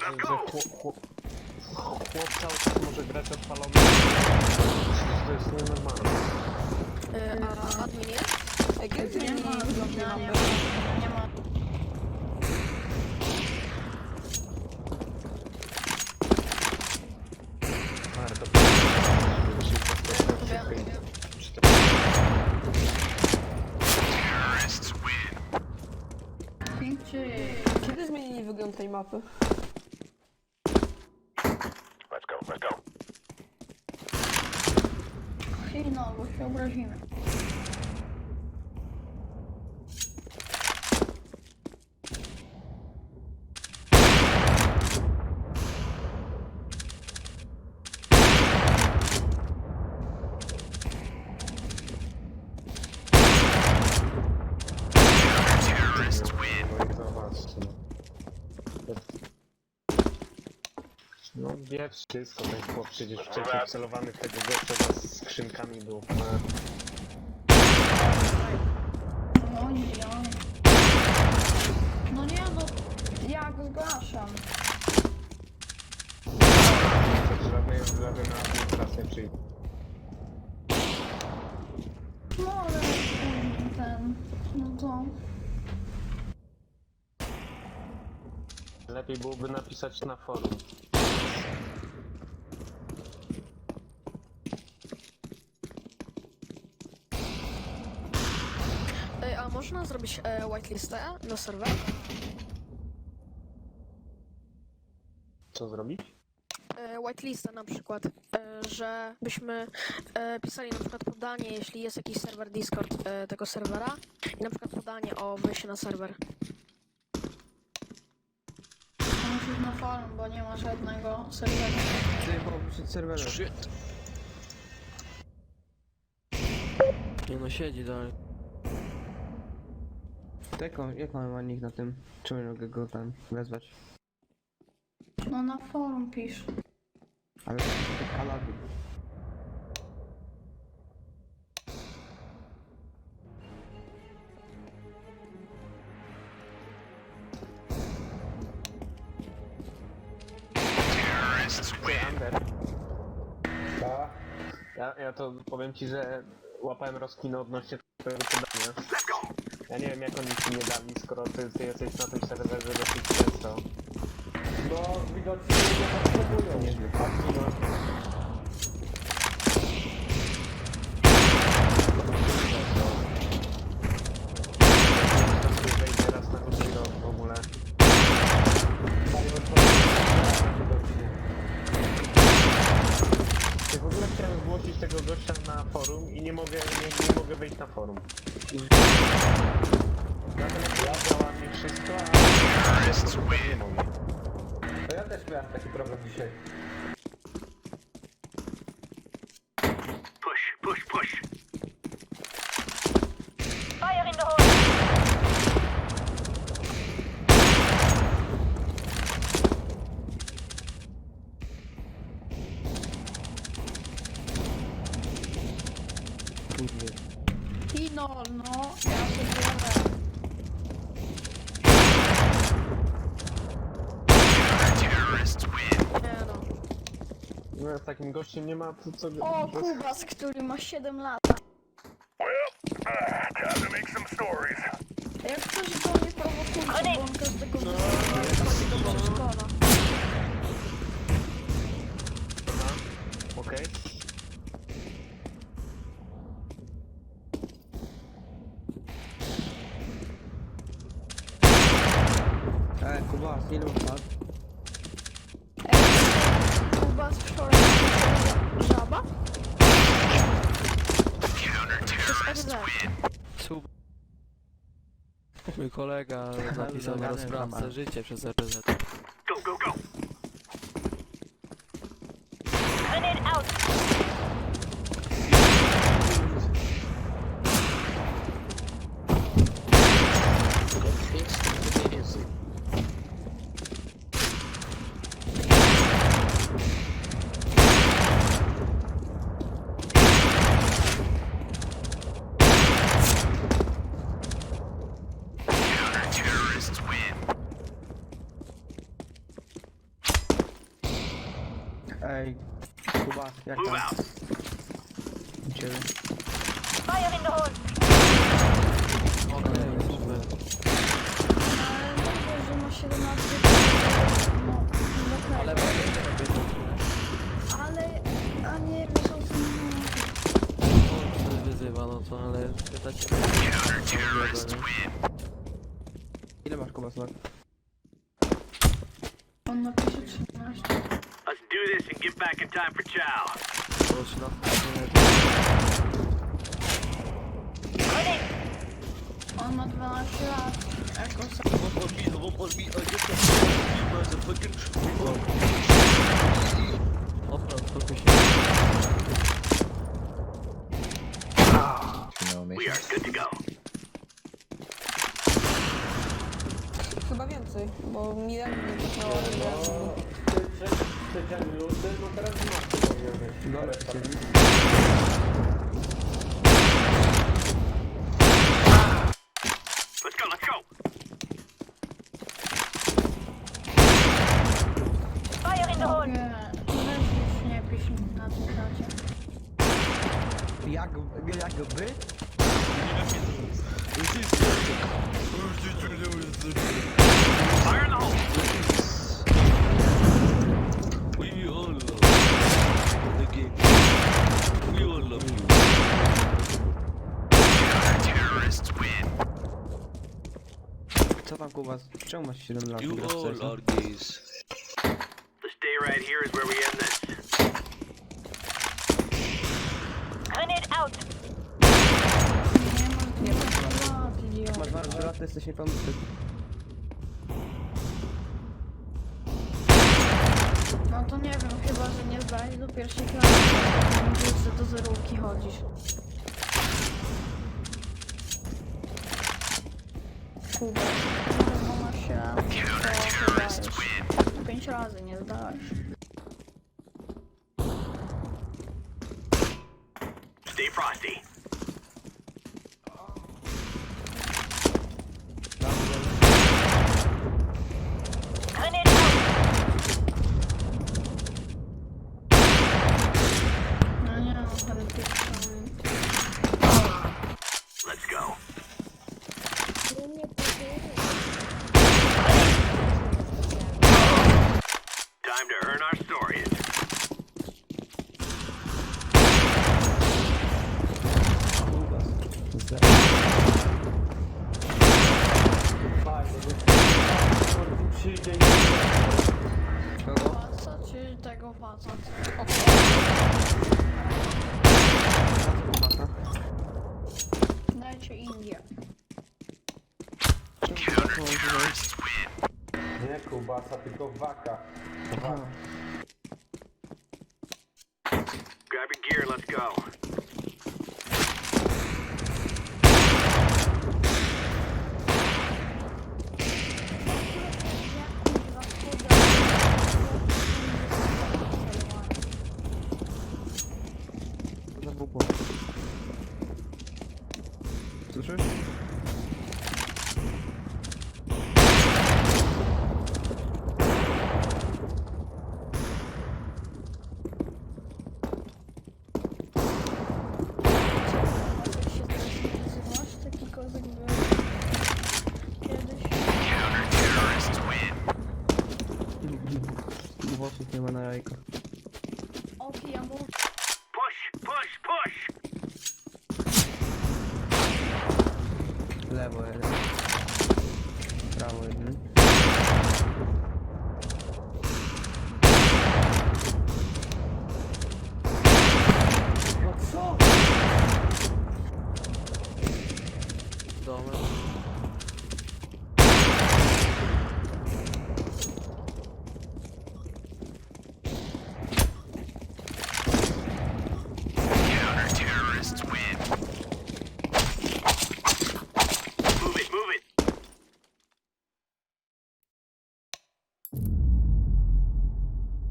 że chłop, chłop, chłop cały czas może grać odpalony. To jest nienormalne. E, a admin jest? Nie ma, nie, ma, nie ma. Bardzo czy... Kiedy zmienili wygląd tej mapy? rośliną albo się é obrozimy. No wie wszystko, ten chłop przecież wcześniej celowany w tego gościa z skrzynkami był. No nie, ja. No nie, no... Ja go zgłaszam. Żadnej, żaden administracja przyjdzie. No ale ten, ten... No to... Lepiej byłoby napisać na forum. E, a można zrobić e, whitelistę na serwer? Co zrobić? E, whitelistę na przykład, e, że byśmy e, pisali na przykład podanie, jeśli jest jakiś serwer Discord e, tego serwera i na przykład podanie o wejście na serwer. Musisz na forum, bo nie ma żadnego serwera. Przyjechał przed serwerem. Shit. Nie no, siedzi dalej. Teko, jak mam nick na tym? Czemu nie mogę go tam wezwać? No na forum pisz. Ale to kalady. Ander. Ja, ja to powiem ci, że łapałem rozkinę odnośnie twojego podania. Ja nie wiem jak oni ci nie dali, skoro ty, ty jesteś na tym serwerze dosyć często. No, widocznie nie potrzebują. Nieźle. Wejdzie raz na godzinę w ogóle. Mają odpowiedź widocznie. Ja w ogóle chciałem zgłosić tego gościa na forum i nie mogę, nie, nie mogę wejść na forum. Natomiast ja działam wszystko, a. To ja też miałem taki problem dzisiaj. Kurde. Chino, no. Ja się biorę. Nie no. No, z takim gościem nie ma co... co O, Kubas, który ma 7 lat. Jak ktoś go nie prowokuje, bo on każdego dnia chodzi do przedszkola. Aha, okej. E, Kuba, ile masz lat? Kubas wczoraj napisał żaba? To jest RZ. Sub. Mój kolega napisał na rozprawce życie przez RZ. Ej, Kuba, jak tam? U ciebie? Fire in the hole! Okej, super. Że ma 17. No, no. Ale będę robię to. Ale, a nie, On coś wyzywa, no to ale co nie? Ile masz Kuba lat? on napisze 13. Let's do this and get back in time for chow. To 13 On ma 12 lat. Jako sam. Dobra, spokój się. We are good to go. Chyba więcej, bo milenium nie poznała Cioè, cioè, non, non te la dimostro io. No, perché... Kuba? Czemu masz 7 lat? You grasz w all CS-a? are gays. The stay right here is where we end this. Grenade out! Nie ma 12 lat, idiot. Masz 12 lat, to jesteś niepełnosprytny. No to nie wiem, chyba, że nie zdałeś do pierwszej klasy. Mówisz, że do zerówki chodzisz. Kuba, Otwórz razy, nie zdalasz. Stay frosty. Więc przyjdzie i... Kogo? Faca czy tego faca? Dajcie Indię. Wziąć? Nie kubasa, tylko waka. Aha. Grab your gear, let's go. Słyszysz? Kiedyś. Włosów nie ma na jajko. Bravo Edmund.